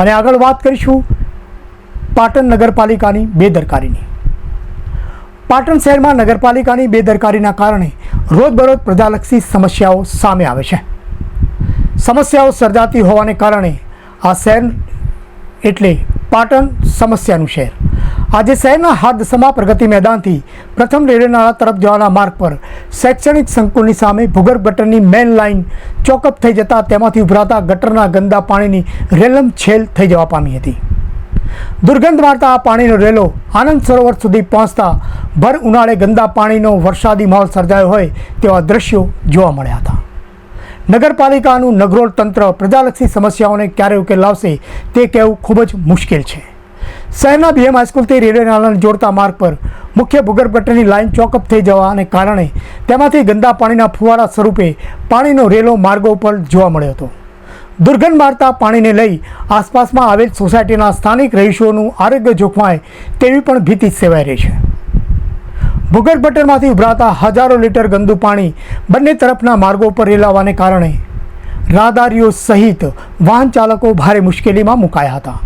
અને આગળ વાત કરીશું પાટણ નગરપાલિકાની બેદરકારીની. પાટણ શહેરમાં નગરપાલિકાની બેદરકારીના કારણે રોજબરોજ પ્રજાલક્ષી સમસ્યાઓ સામે આવે છે. સમસ્યાઓ સર્જાતી હોવાને કારણે આ શહેર એટલે પાટણ સમસ્યાનું શહેર. આજે શહેરના હાથદસમા પ્રગતિ મેદાનથી પ્રથમ રેલવે તરફ જવાના માર્ગ પર શૈક્ષણિક સંકુલની સામે ભૂગર્ભ ગટરની મેન લાઇન ચોકઅપ થઈ જતાં તેમાંથી ઉભરાતા ગટરના ગંદા પાણીની રેલમ છેલ થઈ જવા પામી હતી. દુર્ગંધ મારતા આ પાણીનો રેલો આનંદ સરોવર સુધી પહોંચતા ભર ઉનાળે ગંદા પાણીનો વરસાદી માહોલ સર્જાયો હોય તેવા દ્રશ્યો જોવા મળ્યા હતા. નગરપાલિકાનું નગરોળ તંત્ર પ્રજાલક્ષી સમસ્યાઓને ક્યારે ઉકેલ લાવશે તે કહેવું ખૂબ જ મુશ્કેલ છે. શહેરના બીએમ હાઈસ્કૂલથી રેલવે નાળાને જોડતા માર્ગ પર મુખ્ય ભૂગર્ભ ગટરની લાઇન ચોકઅપ થઈ જવાને કારણે તેમાંથી ગંદા પાણીના ફુવારા સ્વરૂપે પાણીનો રેલો માર્ગો પર જોવા મળ્યો હતો. દુર્ગંધ મારતા પાણીને લઈ આસપાસમાં આવેલ સોસાયટીના સ્થાનિક રહીશોનું આરોગ્ય જોખમાય તેવી પણ ભીતિ સેવાઈ રહી છે. ભૂગર્ભ ગટરમાંથી ઉભરાતા હજારો લીટર ગંદુ પાણી બંને તરફના માર્ગો પર રેલાવાને કારણે રાહદારીઓ સહિત વાહન ચાલકો ભારે મુશ્કેલીમાં મુકાયા હતા.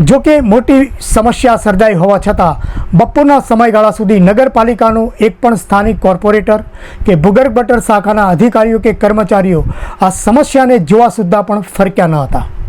જો કે મોટી સમસ્યા સર્જાઈ હોવા છતાં બપોરના સમયગાળા સુધી નગરપાલિકાનું એક પણ સ્થાનિક કોર્પોરેટર કે ભૂગર્ભ ગટર શાખાના અધિકારીઓ કે કર્મચારીઓ આ સમસ્યાને જોવા સુદ્ધા પણ ફરક્યા ન હતા.